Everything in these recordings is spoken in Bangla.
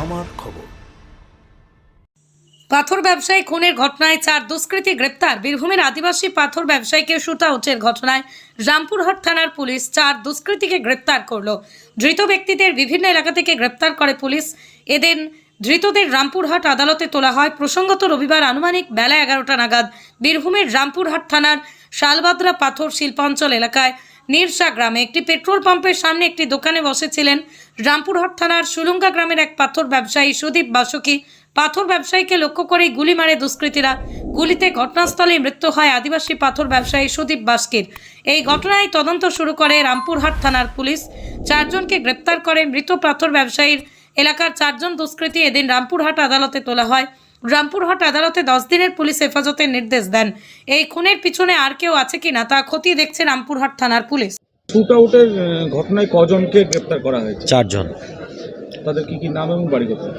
আমার খবর। পাথর ব্যবসায়ী খুনের ঘটনায় চার দুষ্কৃতী গ্রেপ্তার। বীরভূমের আদিবাসী পাথর ব্যবসায়ীকে সুতা শুটআউটের ঘটনায় রামপুরহাট থানার পুলিশ চার দুষ্কৃতীকে গ্রেপ্তার করল। ধৃত ব্যক্তিদের বিভিন্ন এলাকা থেকে গ্রেপ্তার করে পুলিশ। এদিন ধৃতদের রামপুরহাট আদালতে তোলা হয়। প্রসঙ্গত রবিবার আনুমানিক বেলা এগারোটা নাগাদ বীরভূমের রামপুরহাট থানার শালবাদ্রা পাথর শিল্পাঞ্চল এলাকায় নিরসা গ্রামে একটি পেট্রোল পাম্পের সামনে একটি দোকানে বসেছিলেন রামপুরহাট থানার সুলুঙ্গা গ্রামের এক পাথর ব্যবসায়ী সুদীপ বাসুকি। পাথর ব্যবসায়ীকে লক্ষ্য করেই গুলি মারে দুষ্কৃতীরা। গুলিতে ঘটনাস্থলে মৃত্যু হয় আদিবাসী পাথর ব্যবসায়ী সুদীপ বাস্কির। এই ঘটনায় তদন্ত শুরু করে রামপুরহাট থানার পুলিশ। চারজনকে গ্রেপ্তার করে মৃত পাথর ব্যবসায়ীর এলাকার চারজন দুষ্কৃতী এদিন রামপুরহাট আদালতে তোলা হয়। রামপুরহাট আদালতে দশ দিনের পুলিশ হেফাজতের নির্দেশ দেন। এই খুনের পিছনে আর কেউ আছে কিনা তা খতিয়ে দেখছে রামপুরহাট থানার পুলিশ। শুট আউটের ঘটনায় কজনকে গ্রেপ্তার করা হয়েছে? চারজন। তাদের কি কি নাম এবং বাড়ি কোথায়?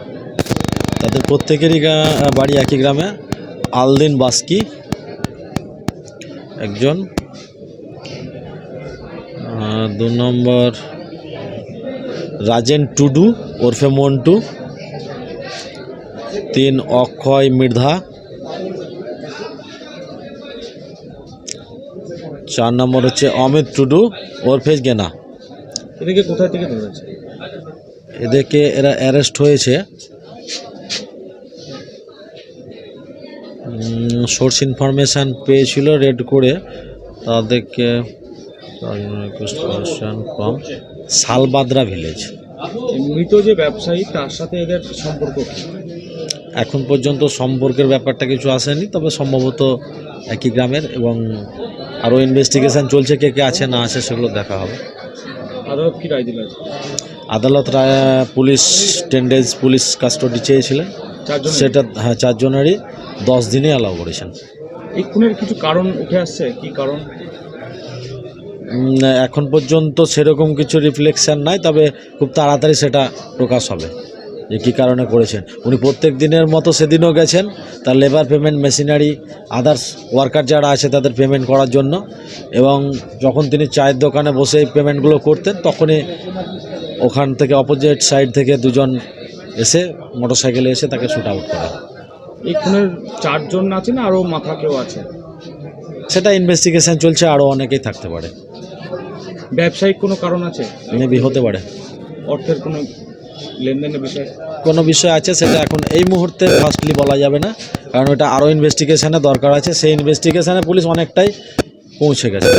তাদের প্রত্যেকেরই গা- বাড়ি একই গ্রামে। আলদিন বাস্কি একজন। দু নম্বর রাজেন টুডু ওরফে মন্টু। তিন অক্ষয় মৃধা চার নম্বর হচ্ছে অমিত টুডু ওরফে গেনা। এদিকে কোথায় থেকে ধরেছে এদেরকে এরা অ্যারেস্ট হয়েছে। সোর্স ইনফরমেশান পেয়েছিল রেড করে। তাদেরকে ফ্রম শালবাদ্রা ভিলেজ মৃত যে ব্যবসায়ী তার সাথে এদের সম্পর্ক এখন পর্যন্ত সম্পর্কের ব্যাপারটা কিছু আসেনি তবে সম্ভবত একই গ্রামের এবং আরও ইনভেস্টিগেশন চলছে কে কে আছে না আছে সেগুলো দেখা হবে। আদালত কি রায় দিল আদালত রায় police ten days police custody চেয়েছিলেন। সেটা হ্যাঁ চারজনেরই। দশ দিনে অ্যালাউ করেছেন। এই খুনের কিছু কারণ উঠে আসছে? কি কারণ? এখন পর্যন্ত সেরকম কিছু রিফ্লেকশন নাই তবে খুব তাড়াতাড়ি সেটা প্রকাশ হবে। যে কী কারণে করেছেন? উনি প্রত্যেক দিনের মতো সেদিনও গেছেন তার labour payment machinery others worker যারা আছে তাদের পেমেন্ট করার জন্য এবং যখন তিনি চায়ের দোকানে বসে এই পেমেন্টগুলো করতেন তখনই ওখান থেকে অপোজিট সাইড থেকে দুজন এসে মোটরসাইকেলে এসে তাকে শ্যুট আউট করে এই খুনের চারজন আছে না আরও মাথা কেউ আছে? সেটা ইনভেস্টিগেশন চলছে আরও অনেকেই থাকতে পারে। ব্যবসায়িক কোনো কারণ আছে? মেবি হতে পারে। অর্থের কোনো লেনদেনের বিষয়ে? কোনো বিষয় আছে সেটা এখন এই মুহূর্তে ফার্স্টলি বলা যাবে না কারণ ওটা আরও ইনভেস্টিগেশনে দরকার আছে। সেই ইনভেস্টিগেশনে পুলিশ অনেকটাই পৌঁছে গেছে।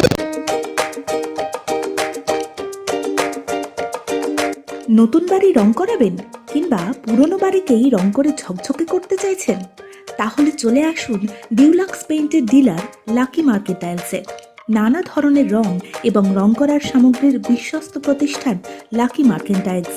নতুন বাড়ি রং করাবেন কিংবা পুরনো বাড়িকেই রং করে ঝকঝকে করতে চাইছেন? তাহলে চলে আসুন ডিউলাক্স পেইন্টের ডিলার লাকি মার্কেট টাইলসে নানা ধরনের রং এবং রং করার সামগ্রীর বিশ্বস্ত প্রতিষ্ঠান লাকি মার্কেন্টাইলস